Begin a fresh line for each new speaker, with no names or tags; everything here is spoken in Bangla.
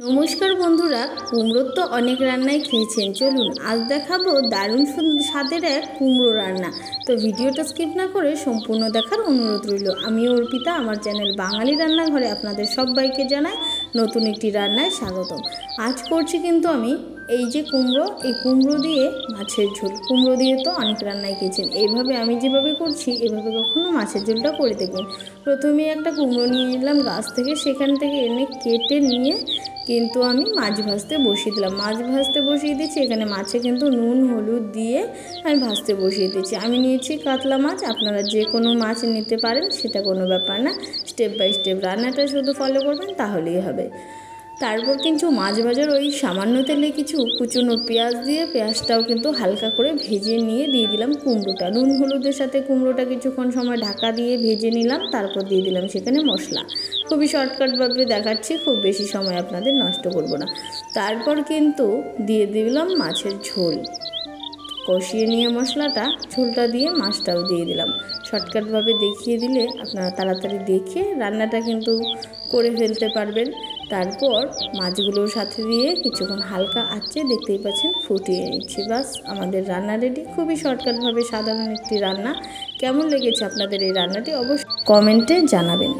নমস্কার বন্ধুরা, কুমড়োর তো অনেক রান্নাই খেয়েছেন। চলুন, আজ দেখাবো দারুণ স্বাদের এক কুমড়ো রান্না। তো ভিডিওটা স্কিপ না করে সম্পূর্ণ দেখার অনুরোধ রইল। আমি অর্পিতা, আমার চ্যানেল বাঙালি রান্নাঘরে আপনাদের সবাইকে জানাই নতুন একটি রান্নায় স্বাগতম। আজ করছি কিন্তু আমি এই যে কুমড়ো, এই কুমড়ো দিয়ে মাছের ঝোল। কুমড়ো দিয়ে তো অনেক রান্নাই খেয়েছেন। এইভাবে আমি যেভাবে করছি, এভাবে কখনো মাছের ঝোলটা করে দেখবেন প্রথমে একটা কুমড়ো নিয়ে নিলাম গাছ থেকে, সেখান থেকে এনে কেটে নিয়ে কিন্তু আমি মাছ ভাজতে বসিয়ে দিলাম। মাছ ভাজতে বসিয়ে দিয়েছি, এখানে মাছে কিন্তু নুন, হলুদ দিয়ে আমি ভাজতে বসিয়ে দিয়েছি। আমি নিয়েছি কাতলা মাছ, আপনারা যে কোনো মাছ নিতে পারেন, সেটা কোনো ব্যাপার না। স্টেপ বাই স্টেপ রান্নাটা শুধু ফলো করবেন, তাহলেই হবে। তারপর কিন্তু মাছ ভাজার ওই সামান্য তেলে কিছু কুচুনো পেঁয়াজ দিয়ে পেঁয়াজটাও কিন্তু হালকা করে ভেজে নিয়ে দিয়ে দিলাম কুমড়োটা। নুন হলুদের সাথে কুমড়োটা কিছুক্ষণ সময় ঢাকা দিয়ে ভেজে নিলাম, তারপর দিয়ে দিলাম সেখানে মশলা। খুবই শর্টকাটভাবে দেখাচ্ছি, খুব বেশি সময় আপনাদের নষ্ট করব না। তারপর কিন্তু দিয়ে দিলাম মাছের ঝোল। কষিয়ে নিয়ে মশলাটা ঝোলটা দিয়ে মাছটাও দিয়ে দিলাম। শর্টকাটভাবে দেখিয়ে দিলে আপনারা তাড়াতাড়ি দেখে রান্নাটা কিন্তু করে ফেলতে পারবেন। তারপর মাছগুলোর সাথে দিয়ে কিছুক্ষণ হালকা আঁচে দেখতেই পাচ্ছেন ফুটিয়ে নিচ্ছি। বাস, আমাদের রান্না রেডি খুবই শর্টকাটভাবে সাধারণ একটি রান্না। কেমন লেগেছে আপনাদের এই রান্নাটি? অবশ্যই কমেন্টে জানাবেন।